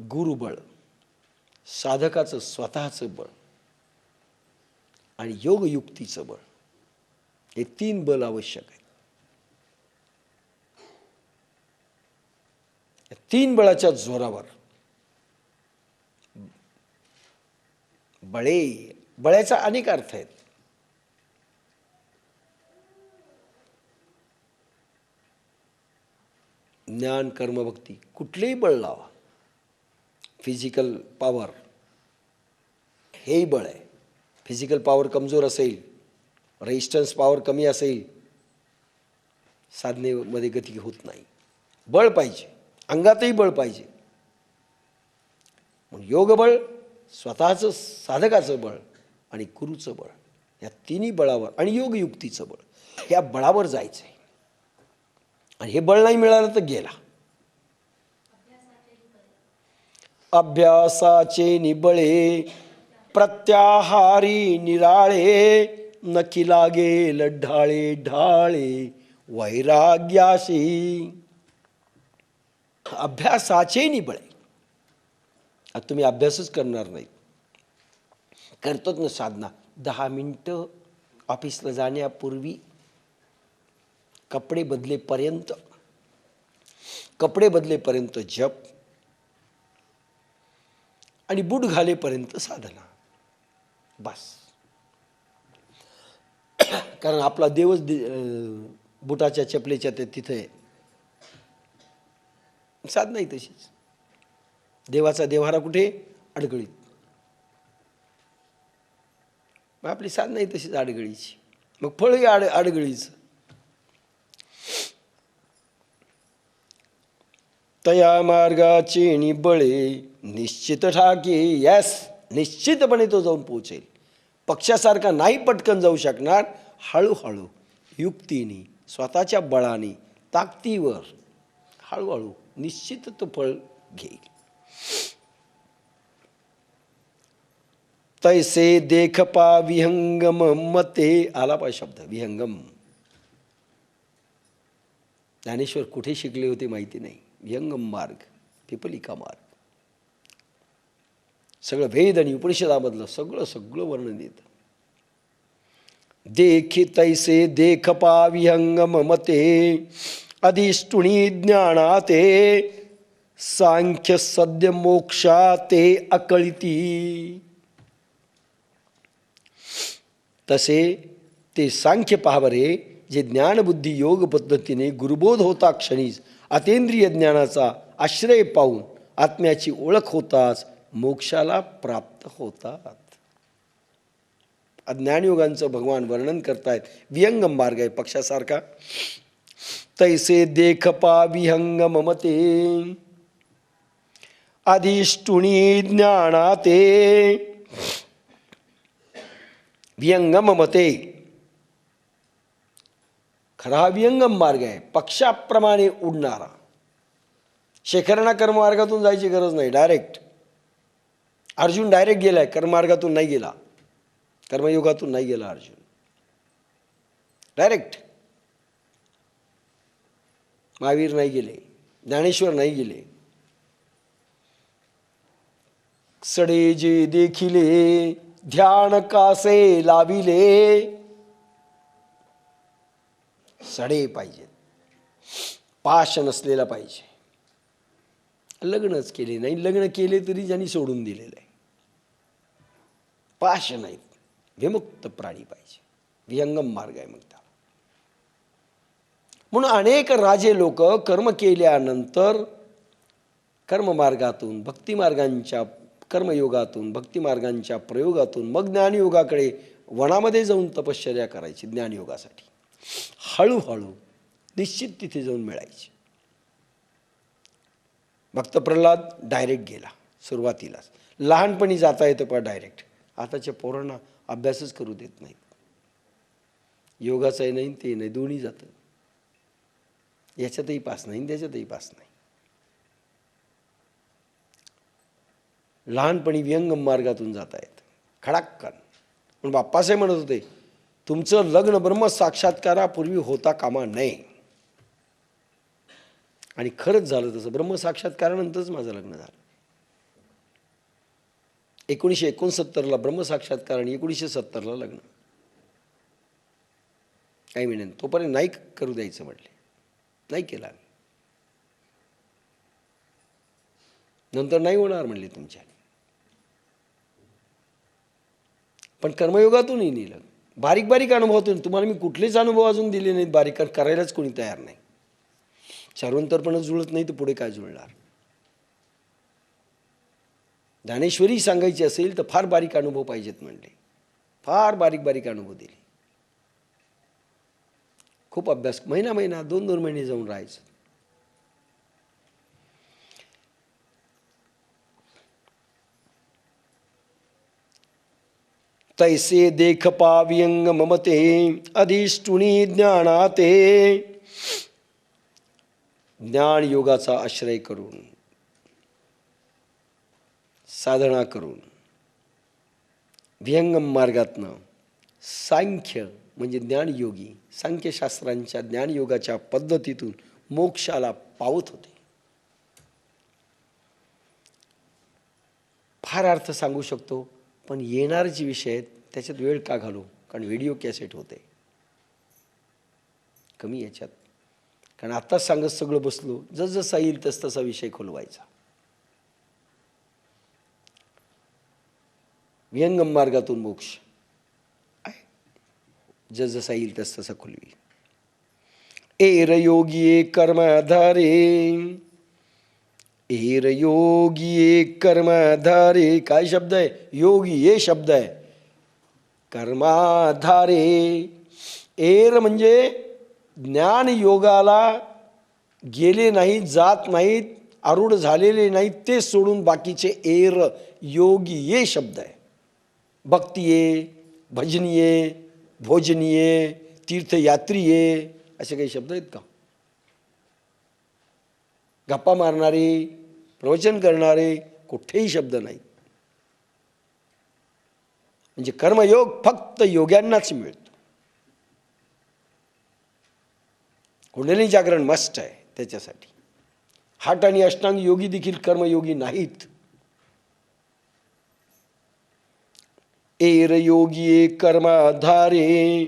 गुरुबळ साधकाचं स्वतःचं बळ आणि योगयुक्तीचं बळ हे तीन बल आवश्यक आहे तीन बळाच्या जोरावर बळे बळ्याचा अनेक अर्थ आहेत. ज्ञान कर्मभक्ती कुठलेही बळ लावा. फिजिकल पॉवर हेही बळ आहे. फिजिकल पॉवर कमजोर असेल रेजिस्टन्स पॉवर कमी असेल साधनेमध्ये गती होत नाही. बळ पाहिजे अंगातही बळ पाहिजे. मग योगबळ स्वतःचं साधकाचं बळ आणि गुरुचं बळ या तिन्ही बळावर आणि योगयुक्तीचं बळ या बळावर जायचं आहे आणि हे बळ नाही मिळालं तर गेला. अभ्यासाचे निबळे प्रत्याहारी निराळे नकी लागे लढाळे ढाळे वैराग्याशी. अभ्यासाचे निबळे. आता तुम्ही अभ्यासच करणार नाही करतोच ना साधना. दहा मिनटं ऑफिसला जाण्यापूर्वी कपडे बदलेपर्यंत कपडे बदलेपर्यंत जप. आणि बूट घालेपर्यंत साधना. बस. कारण आपला देवच दे बुटाच्या चपलेच्या ते तिथे. आहे. साधना ही तशीच. देवाचा देवारा कुठे? अडगळीत मग आपली साधना ही तशीच अडगळीची मग फळही आड अडगळीचं तया मार्गाचे निबळे निश्चित ठाके यस निश्चितपणे तो जाऊन पोचेल पक्षासारखा नाही पटकन जाऊ शकणार हळूहळू युक्तीने स्वतःच्या बळाने ताकदीवर हळूहळू निश्चित तो फळ घेईल. तैसे देखपा विहंगम मते आला पा शब्द विहंगम. ज्ञानेश्वर कुठे शिकले होते माहिती नाही. विहंगम मार्ग पिपलिका मार्ग. सगळं वेद आणि उपनिषदामधलं सगळं सगळं वर्णन येतं. देखी तैसे देख पाविहंग ममते मते अधिष्टुणी ज्ञानाते सांख्य सद्य मोक्षा ते अकळिती. तसे ते सांख्य पाहावरे जे ज्ञानबुद्धी योग पद्धतीने गुरुबोध होता क्षणीच अतेंद्रिय ज्ञानाचा आश्रय पाहून आत्म्याची ओळख होताच मोक्षाला प्राप्त होतात. अज्ञानयुगांचं भगवान वर्णन करतायत. विहंगम मार्ग आहे पक्षासारखा. तैसे देख पा विहंगम अधिष्टुणी ज्ञानाते. विहंगम मते खरा हा विहंगम मार्ग आहे. पक्षाप्रमाणे उडणारा. शेखरणा कर्ममार्गातून जायची गरज नाही. डायरेक्ट अर्जुन डायरेक्ट गेलाय कर्मार्गातून नाही गेला. कर्मयुगातून नाही गेला अर्जुन. डायरेक्ट महावीर नाही गेले ज्ञानेश्वर नाही गेले. सडे जे देखिले ध्यान कासे लाविले. सडे पाहिजेत पाश नसलेला पाहिजे. लग्नच केले नाही लग्न केले तरी ज्यांनी सोडून दिलेलं आहे. पाश नाहीत विमुक्त प्राणी पाहिजे. विहंगम मार्ग आहे मग त्याला. म्हणून अनेक राजे लोक कर्म केल्यानंतर कर्ममार्गातून भक्तिमार्गांच्या कर्मयोगातून भक्तिमार्गांच्या प्रयोगातून मग ज्ञानयोगाकडे वनामध्ये जाऊन तपश्चर्या करायची ज्ञानयोगासाठी. हळूहळू निश्चित तिथे जाऊन मिळायची. भक्त प्रल्हाद डायरेक्ट गेला सुरुवातीलाच. लहानपणी जाता येतं पण डायरेक्ट आताच्या पोरांना अभ्यासच करू देत नाहीत. योगाचंही नाही ते नाही दोन्ही जातं. याच्यातही पास नाही त्याच्यातही पास नाही. लहानपणी व्यंगम मार्गातून जात आहेत. खडाक्कन पण बाप्पासाहेब म्हणत होते तुमचं लग्न ब्रह्म साक्षात्कारापूर्वी होता कामा नये. आणि खरंच झालं तसं. ब्रह्म साक्षात्कारानंतरच माझं लग्न झालं. एकोणीसशे एकोणसत्तरला ब्रह्मसाक्षात्कार आणि एकोणीसशे सत्तरला लग्न. काही महिन्यानं तोपर्यंत नाही करू द्यायचं म्हटले. नाही केला नंतर नाही होणार म्हणले तुमच्या पण कर्मयोगातूनही नेलं. बारीक बारीक अनुभवातून तुम्हाला मी कुठलेच अनुभव अजून दिले नाहीत बारीक कारण करायलाच कोणी तयार नाही. सर्वंतरपणच जुळत नाही तर पुढे काय जुळणार? ज्ञानेश्वरी सांगायची असेल तर फार बारीक अनुभव पाहिजेत म्हणले. फार बारीक बारीक अनुभव दिले. खूप अभ्यास महिना महिना दोन दोन महिने जाऊन राहायचं. तैसे देख पाव्यंग ममते अधिष्टुनी ज्ञानाते. ज्ञान योगाचा आश्रय करून साधना करून. विहंगम मार्गातनं सांख्य म्हणजे ज्ञानयोगी सांख्यशास्त्रांच्या ज्ञानयोगाच्या पद्धतीतून मोक्षाला पावत होते. फार अर्थ सांगू शकतो पण येणार जे विषय आहेत त्याच्यात वेळ का घालू? कारण व्हिडिओ कॅसेट होते. कमी याच्यात. कारण आत्ताच सांगत सगळं बसलो जसजसा येईल तस तसा विषय खोलवायचा. व्यंगम मार्गातून मोक्ष आहे जसजसा येईल तस तसा खुलवी एर योगी कर्माधारे एर योगी कर्माधारे काय शब्द आहे योगी हे शब्द आहे कर्माधारे एर म्हणजे ज्ञान योगाला गेले नाहीत जात नाहीत आरूढ झालेले नाहीत ते सोडून बाकीचे एर योगी ये शब्द आहे भक्तीये भजनीये भोजनीये तीर्थयात्रीये असे काही शब्द आहेत का? गप्पा मारणारे प्रवचन करणारे कुठेही शब्द नाहीत. म्हणजे कर्मयोग फक्त योग्यांनाच मिळतो. कुंडली जागरण मस्ट आहे त्याच्यासाठी. हाट आणि अष्टांग योगी देखील कर्मयोगी नाहीत. योगी कर्माधारे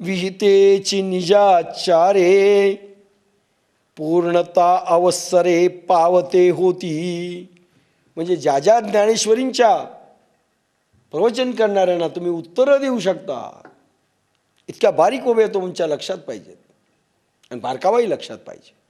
विहितेची निजाचारे पूर्णता अवसरे पावते होती. म्हणजे ज्या ज्या ज्ञानेश्वरींच्या प्रवचन करणाऱ्यांना तुम्ही उत्तरं देऊ शकता इतक्या बारीक उभे तुमच्या लक्षात पाहिजेत. आणि बारकावाही लक्षात पाहिजे.